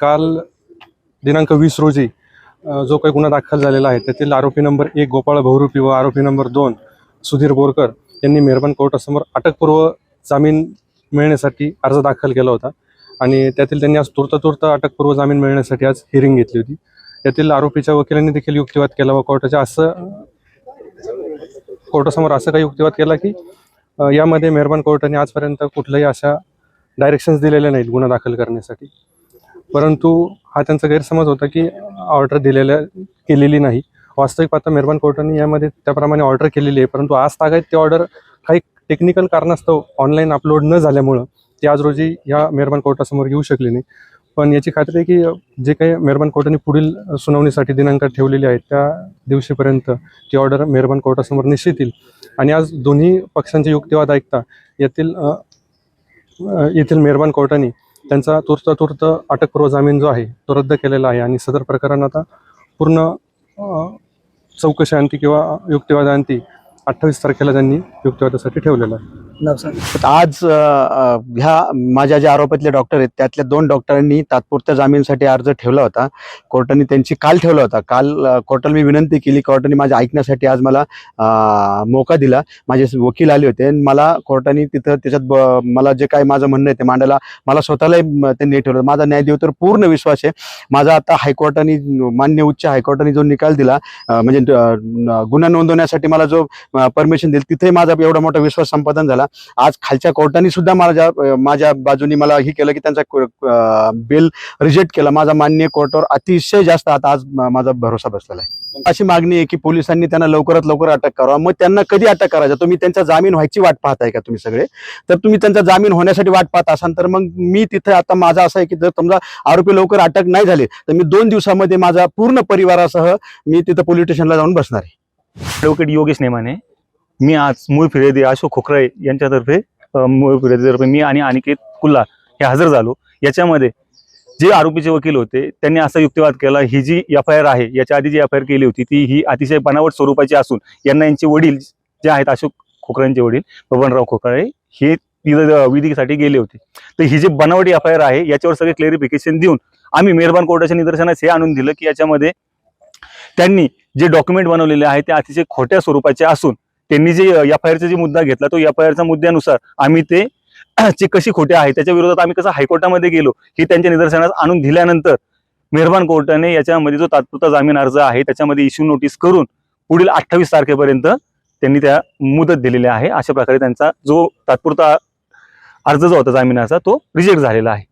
काल दिनांक वीस रोजी जो काही गुन्हा दाखल झालेला आहे त्यातील आरोपी नंबर एक गोपाळ बहुरूपी व आरोपी नंबर दोन सुधीर बोरकर यांनी मेहरबान कोर्टासमोर अटकपूर्व जामीन मिळण्यासाठी अर्ज दाखल केला होता. आणि त्यातील त्यांनी आज तूर्त अटकपूर्व जामीन मिळण्यासाठी आज हिअरिंग घेतली होती. त्यातील आरोपीच्या वकिलांनी देखील युक्तिवाद केला व कोर्टाच्या असं कोर्टासमोर असं काही युक्तिवाद केला की यामध्ये मेहरबान कोर्टाने आजपर्यंत कुठल्याही अशा डायरेक्शन्स दिलेल्या नाहीत गुन्हा दाखल करण्यासाठी. परंतु हा त्यांचा गैरसमज होता की ऑर्डर दिलेल्या केलेली नाही. वास्तविक पाहता मेहरबान कोर्टाने यामध्ये त्याप्रमाणे ऑर्डर केलेली आहे. परंतु आज तागायत ती ऑर्डर काही टेक्निकल कारणास्तव ऑनलाईन अपलोड न झाल्यामुळं ती आज रोजी या मेहरबान कोर्टासमोर येऊ शकली नाही. पण याची खात्री आहे की जे काही मेहरबान कोर्टाने पुढील सुनावणीसाठी दिनांक ठेवलेले आहेत त्या दिवशीपर्यंत ती ऑर्डर मेहरबान कोर्टासमोर निश्चित येईल. आणि आज दोन्ही पक्षांचे युक्तिवाद ऐकता येथील येथील मेहरबान कोर्टाने त्यांचा तुर्त तुर्त अटकपूर्व जामीन जो आहे तो रद्द केलेला आहे. आणि सदर प्रकरण आता पूर्ण चौकशी अंती किंवा युक्तिवादांती अठ्ठावीस तारखेला त्यांनी युक्तिवादासाठी ठेवलेला आहे. आज अ, अ, ह्या माझ्या ज्या आरोपातले डॉक्टर आहेत त्यातल्या दोन डॉक्टरांनी तात्पुरत्या जामीनसाठी अर्ज ठेवला होता. कोर्टाने त्यांची काल ठेवला होता. काल अ, कोर्टाला मी विनंती केली कोर्टाने माझ्या ऐकण्यासाठी आज मला अ, मोका दिला. माझे वकील आले होते. आणि मला कोर्टाने तिथं त्याच्यात ब- मला जे काय माझं म्हणणं आहे ते मांडायला मला स्वतःलाही म- त्यांनी ठेवलं. माझा न्याय देतो तर पूर्ण विश्वास आहे. माझा आता हायकोर्टाने मान्य उच्च हायकोर्टाने जो निकाल दिला अ, म्हणजे अ, न- गुन्हा नोंदवण्यासाठी मला जो परमिशन दिली तिथेही माझा एवढा मोठा विश्वास संपादन झाला. आज खालच्या कोर्टाने सुद्धा माझ्या माझ्या बाजूनी मला हे केलं की त्यांचा बिल रिजेक्ट केला. माझा मान्य कोर्टावर अतिशय जास्त आता आज माझा भरोसा बसलेला आहे. अशी मागणी आहे की पोलिसांनी त्यांना लवकरात लवकर अटक करावा. मग त्यांना कधी अटक करायचं? तुम्ही त्यांचा जामीन व्हायची वाट पाहताय का तुम्ही सगळे? तर तुम्ही त्यांचा जामीन होण्यासाठी वाट पाहत असाल तर मग मी तिथे आता माझा असं आहे की जर समजा आरोपी लवकर अटक नाही झाले तर मी दोन दिवसामध्ये माझा पूर्ण परिवारासह मी तिथं पोलीस स्टेशनला जाऊन बसणार आहे. ॲडव्होकेट योगेश नेमाने मी आज मूळ फिर्यादी अशोक खोकराळे यांच्यातर्फे मूळ फिर्यादीतर्फे मी आणि अनिकेत कुल्ला हे हजर झालो. याच्यामध्ये जे आरोपीचे वकील होते त्यांनी असा युक्तिवाद केला ही जी एफ आय आर आहे याच्या आधी जी एफ आय आर केली होती ती ही अतिशय बनावट स्वरूपाची असून यांना यांचे वडील जे आहेत अशोक खोकरांचे वडील बबनराव खोकराळे हे विधीसाठी गेले होते. तर ही जी बनावटी एफ आय आर आहे याच्यावर सगळे क्लेरिफिकेशन देऊन आम्ही मेहरबान कोर्टाच्या निदर्शनास हे आणून दिलं की याच्यामध्ये त्यांनी जे डॉक्युमेंट बनवलेले आहे ते अतिशय खोट्या स्वरूपाचे असून त्यांनी जे एफ आय आरचा जे मुद्दा घेतला तो एफ आय आरच्या मुद्द्यानुसार आम्ही ते जे कशी खोटे आहे त्याच्या विरोधात आम्ही कसं हायकोर्टामध्ये गेलो हे त्यांच्या निदर्शनास आणून दिल्यानंतर मेहरबान कोर्टाने याच्यामध्ये जो तात्पुरता जामीन अर्ज आहे त्याच्यामध्ये इश्यू नोटीस करून पुढील अठ्ठावीस तारखेपर्यंत त्यांनी त्या मुदत दिलेली आहे. अशा प्रकारे त्यांचा जो तात्पुरता अर्ज जो होता जामिनाचा तो रिजेक्ट झालेला आहे.